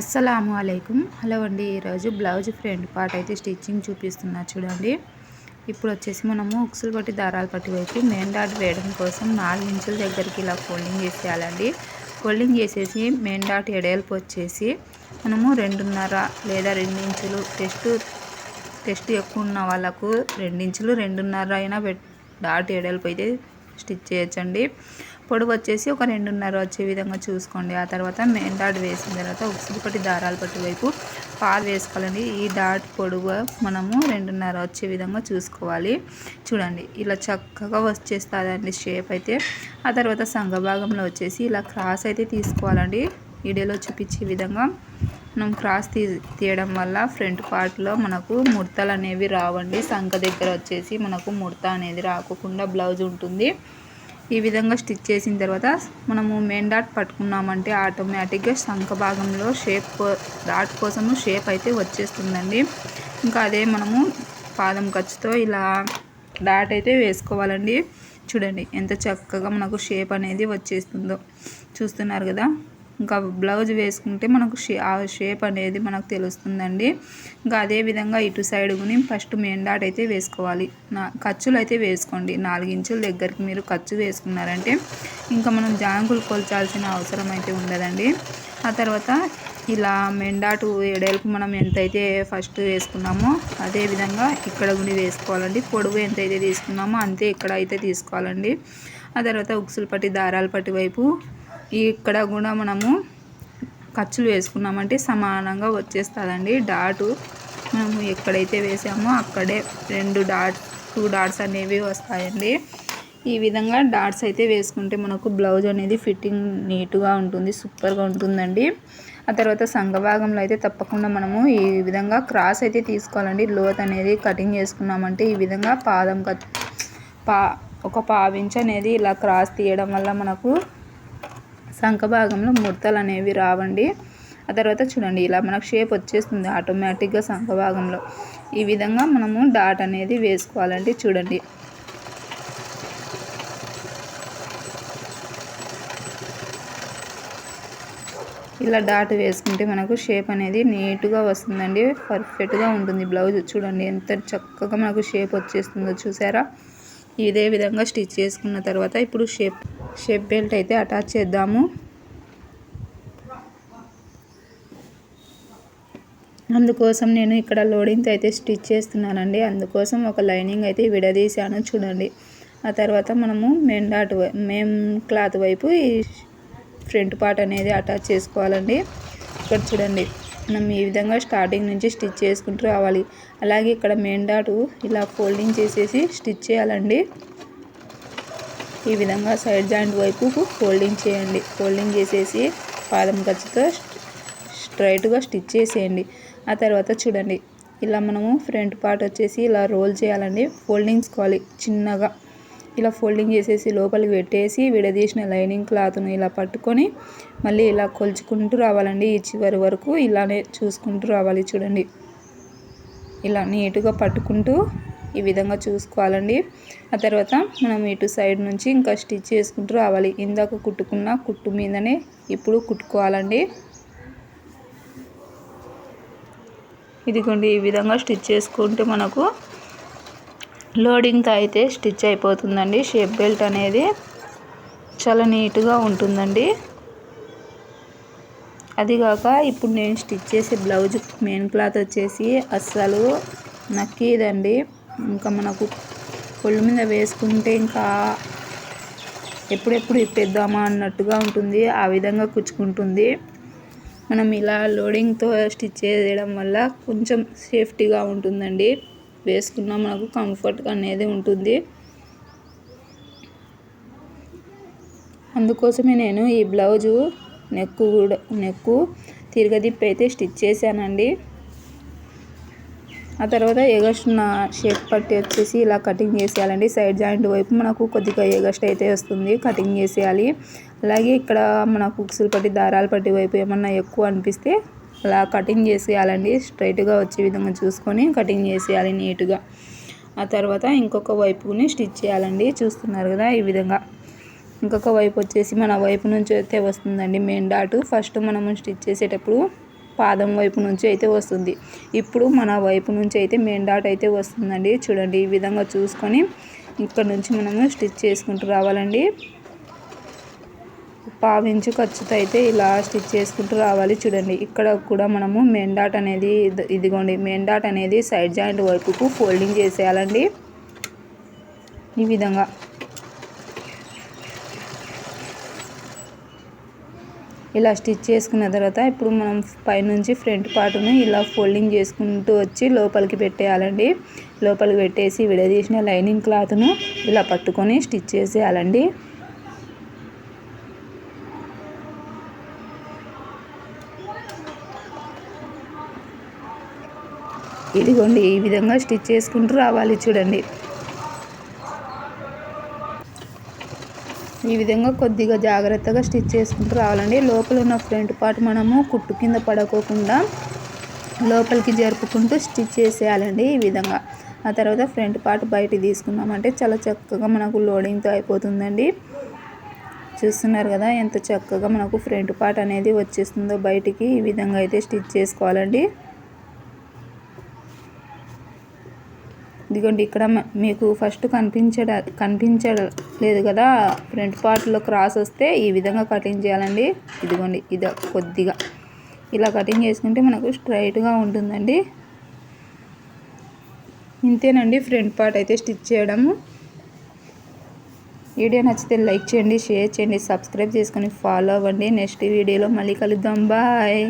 అస్సలాము అయికం హలో అండి ఈరోజు బ్లౌజ్ ఫ్రంట్ పార్ట్ అయితే స్టిచ్చింగ్ చూపిస్తున్నా చూడండి. ఇప్పుడు వచ్చేసి మనము ఉక్సులు పట్టి దారాలు పట్టి వైపు మెయిన్ డాట్ వేయడం కోసం నాలుగు ఇంచుల దగ్గరికి ఇలా ఫోల్డింగ్ చేసేయాలండి. ఫోల్డింగ్ చేసేసి మెయిన్ డాట్ ఎడల్పు వచ్చేసి మనము రెండున్నర లేదా రెండు ఇంచులు టెస్ట్ టెస్ట్ ఎక్కువ ఉన్న వాళ్ళకు రెండించులు రెండున్నర అయినా డాట్ ఎడల్పు అయితే స్టిచ్ చేయొచ్చండి. పొడుగు వచ్చేసి ఒక రెండున్నర వచ్చే విధంగా చూసుకోండి. ఆ తర్వాత మెయిన్ డాట్ వేసిన తర్వాత ఉక్సులు దారాలు పట్టు వైపు పాలు వేసుకోవాలండి. ఈ డాట్ పొడుగు మనము రెండున్నర వచ్చే విధంగా చూసుకోవాలి. చూడండి ఇలా చక్కగా వచ్చేస్తుందండి షేప్ అయితే. ఆ తర్వాత సంఘ భాగంలో వచ్చేసి ఇలా క్రాస్ అయితే తీసుకోవాలండి. వీడియోలో చూపించే విధంగా మనం క్రాస్ తీ తీయడం వల్ల ఫ్రంట్ పార్ట్లో మనకు ముడతలు అనేవి రావండి. సంఖ దగ్గర వచ్చేసి మనకు ముడత అనేది రాకుండా బ్లౌజ్ ఉంటుంది. ఈ విధంగా స్టిచ్ చేసిన తర్వాత మనము మెయిన్ డాట్ పట్టుకున్నామంటే ఆటోమేటిక్గా శంఖ భాగంలో షేప్ డాట్ కోసము షేప్ అయితే వచ్చేస్తుందండి. ఇంకా అదే మనము పాదం ఖర్చుతో ఇలా డాట్ అయితే వేసుకోవాలండి. చూడండి ఎంత చక్కగా మనకు షేప్ అనేది వచ్చేస్తుందో. చూస్తున్నారు కదా? ఇంకా బ్లౌజ్ వేసుకుంటే మనకు షే ఆ షేప్ అనేది మనకు తెలుస్తుందండి. ఇంకా అదేవిధంగా ఇటు సైడ్ గుని ఫస్ట్ మెయిన్ డాట్ అయితే వేసుకోవాలి. నా ఖర్చులు అయితే వేసుకోండి. నాలుగించుల దగ్గరికి మీరు ఖర్చు వేసుకున్నారంటే ఇంకా మనం జాంకులు కొల్చాల్సిన అవసరం అయితే ఉండదండి. ఆ తర్వాత ఇలా మెండాటు ఎడేలకు మనం ఎంతైతే ఫస్ట్ వేసుకున్నామో అదే విధంగా ఇక్కడ గుని వేసుకోవాలండి. పొడవు ఎంతైతే తీసుకున్నామో అంతే ఇక్కడ అయితే తీసుకోవాలండి. ఆ తర్వాత ఉక్సులు పట్టి దారాల పట్టి వైపు ఇక్కడ కూడా మనము ఖర్చులు వేసుకున్నామంటే సమానంగా వచ్చేస్తుందండి. డాటు మనము ఎక్కడైతే వేసామో అక్కడే రెండు డాట్ టూ డాట్స్ అనేవి వస్తాయండి. ఈ విధంగా డాట్స్ అయితే వేసుకుంటే మనకు బ్లౌజ్ అనేది ఫిట్టింగ్ నీట్గా ఉంటుంది సూపర్గా ఉంటుందండి. ఆ తర్వాత సంఘభాగంలో అయితే తప్పకుండా మనము ఈ విధంగా క్రాస్ అయితే తీసుకోవాలండి. లోత్ అనేది కటింగ్ చేసుకున్నామంటే ఈ విధంగా పాదం పా ఒక పావించ్ అనేది ఇలా క్రాస్ తీయడం వల్ల మనకు సంఖ భాగంలో ముడతలు అనేవి రావండి. ఆ తర్వాత చూడండి ఇలా మనకు షేప్ వచ్చేస్తుంది ఆటోమేటిక్గా సంఖ భాగంలో. ఈ విధంగా మనము డాట్ అనేది వేసుకోవాలండి చూడండి. ఇలా డాట్ వేసుకుంటే మనకు షేప్ అనేది నీట్గా వస్తుందండి పర్ఫెక్ట్గా ఉంటుంది బ్లౌజ్ చూడండి ఎంత చక్కగా మనకు షేప్ వచ్చేస్తుందో చూసారా? ఇదే విధంగా స్టిచ్ చేసుకున్న తర్వాత ఇప్పుడు షేప్ షేప్ బెల్ట్ అయితే అటాచ్ చేద్దాము. అందుకోసం నేను ఇక్కడ లోడింగ్తో అయితే స్టిచ్ చేస్తున్నానండి. అందుకోసం ఒక లైనింగ్ అయితే విడదీశాను చూడండి. ఆ తర్వాత మనము మెయిన్ డాట్ మెయిన్ క్లాత్ వైపు ఈ ఫ్రంట్ పార్ట్ అనేది అటాచ్ చేసుకోవాలండి. ఇక్కడ చూడండి మనం ఈ విధంగా స్టార్టింగ్ నుంచి స్టిచ్ చేసుకుంటూ రావాలి. అలాగే ఇక్కడ మెయిన్ డాటు ఇలా ఫోల్డింగ్ చేసేసి స్టిచ్ చేయాలండి. ఈ విధంగా సైడ్ జాయింట్ వైపుకు ఫోల్డింగ్ చేయండి. ఫోల్డింగ్ చేసేసి పాదం ఖర్చుతో స్ట్రైట్గా స్టిచ్ చేసేయండి. ఆ తర్వాత చూడండి. ఇలా మనము ఫ్రంట్ పార్ట్ వచ్చేసి ఇలా రోల్ చేయాలండి. ఫోల్డింగ్స్ కావాలి చిన్నగా. ఇలా ఫోల్డింగ్ చేసేసి లోపలికి పెట్టేసి విడదీసిన లైనింగ్ క్లాత్ను ఇలా పట్టుకొని మళ్ళీ ఇలా కొలుచుకుంటూ రావాలండి. ఈ చివరి వరకు ఇలానే చూసుకుంటూ రావాలి చూడండి. ఇలా నీట్గా పట్టుకుంటూ ఈ విధంగా చూసుకోవాలండి. ఆ తర్వాత మనం ఇటు సైడ్ నుంచి ఇంకా స్టిచ్ చేసుకుంటూ రావాలి. ఇందాక కుట్టుకున్న కుట్టు మీదనే ఇప్పుడు కుట్టుకోవాలండి. ఇదిగోండి ఈ విధంగా స్టిచ్ చేసుకుంటే మనకు లోడింగ్తో అయితే స్టిచ్ అయిపోతుందండి. షేప్ బెల్ట్ అనేది చాలా నీట్గా ఉంటుందండి. అదిగాక ఇప్పుడు నేను స్టిచ్ చేసే బ్లౌజ్ మెయిన్ క్లాత్ వచ్చేసి అస్సలు నక్కీదండి. ఇంకా మనకు కొళ్ళు మీద వేసుకుంటే ఇంకా ఎప్పుడెప్పుడు ఇప్పేద్దామా అన్నట్టుగా ఉంటుంది. ఆ విధంగా కుచ్చుకుంటుంది. మనం ఇలా లోడింగ్తో స్టిచ్ చేయడం వల్ల కొంచెం సేఫ్టీగా ఉంటుందండి. వేసుకున్నా మనకు కంఫర్ట్గా అనేది ఉంటుంది. అందుకోసమే నేను ఈ బ్లౌజు నెక్కు కూడా నెక్కు తిరగదిప్పి అయితే స్టిచ్ చేశానండి. ఆ తర్వాత ఎగస్ట్న షేప్ పట్టి వచ్చేసి ఇలా కటింగ్ చేసేయాలండి. సైడ్ జాయింట్ వైపు మనకు కొద్దిగా ఎగస్ట్ అయితే వస్తుంది. కటింగ్ చేసేయాలి. అలాగే ఇక్కడ మనకు ఉక్సులు పట్టి దారాలు పట్టి వైపు ఏమన్నా ఎక్కువ అనిపిస్తే అలా కటింగ్ చేసేయాలండి. స్ట్రైట్గా వచ్చే విధంగా చూసుకొని కటింగ్ చేసేయాలి నీట్గా. ఆ తర్వాత ఇంకొక వైపుని స్టిచ్ చేయాలండి. చూస్తున్నారు కదా ఈ విధంగా. ఇంకొక వైపు వచ్చేసి మన వైపు నుంచి అయితే వస్తుందండి మెయిన్ డాటు ఫస్ట్ మనము స్టిచ్ చేసేటప్పుడు పాదం వైపు నుంచి అయితే వస్తుంది. ఇప్పుడు మన వైపు నుంచి అయితే మెయిన్ డాట్ అయితే వస్తుందండి. చూడండి ఈ విధంగా చూసుకొని ఇక్కడ నుంచి మనము స్టిచ్ చేసుకుంటూ రావాలండి. పావించు ఖర్చుతో అయితే ఇలా స్టిచ్ చేసుకుంటూ రావాలి. చూడండి ఇక్కడ కూడా మనము మెయిన్ డాట్ అనేది ఇదిగోండి మెయిన్ డాట్ అనేది సైడ్ జాయింట్ వైపుకు ఫోల్డింగ్ చేసేయాలండి. ఈ విధంగా. ఇలా స్టిచ్ చేసుకున్న తర్వాత ఇప్పుడు మనం పైనుంచి ఫ్రంట్ పార్ట్ను ఇలా ఫోల్డింగ్ చేసుకుంటూ వచ్చి లోపలికి పెట్టేయాలండి. లోపలికి పెట్టేసి విడదీసిన లైనింగ్ క్లాత్ను ఇలా పట్టుకొని స్టిచ్ చేసేయాలండి. ఇదిగోండి ఈ విధంగా స్టిచ్ చేసుకుంటూ రావాలి చూడండి. ఈ విధంగా కొద్దిగా జాగ్రత్తగా స్టిచ్ చేసుకుంటూ రావాలండి. లోపల ఉన్న ఫ్రంట్ పార్ట్ మనము కుట్టు కింద పడకోకుండా లోపలికి జరుపుకుంటూ స్టిచ్ చేసేయాలండి ఈ విధంగా. ఆ తర్వాత ఫ్రంట్ పార్ట్ బయట తీసుకున్నామంటే చాలా చక్కగా మనకు లోడింగ్తో అయిపోతుందండి. చూస్తున్నారు కదా ఎంత చక్కగా మనకు ఫ్రంట్ పార్ట్ అనేది వచ్చేస్తుందో బయటికి ఈ విధంగా అయితే స్టిచ్ చేసుకోవాలండి. ఇదిగోండి ఇక్కడ మీకు ఫస్ట్ కనిపించడ కనిపించలేదు కదా? ఫ్రంట్ పార్ట్లో క్రాస్ వస్తే ఈ విధంగా కటింగ్ చేయాలండి. ఇదిగోండి ఇది కొద్దిగా. ఇలా కటింగ్ చేసుకుంటే మనకు స్ట్రైట్గా ఉంటుందండి. ఇంతేనండి ఫ్రంట్ పార్ట్ అయితే స్టిచ్ చేయడము. వీడియో నచ్చితే లైక్ చేయండి షేర్ చేయండి సబ్స్క్రైబ్ చేసుకొని ఫాలో అవ్వండి. నెక్స్ట్ వీడియోలో మళ్ళీ కలుద్దాం. బాయ్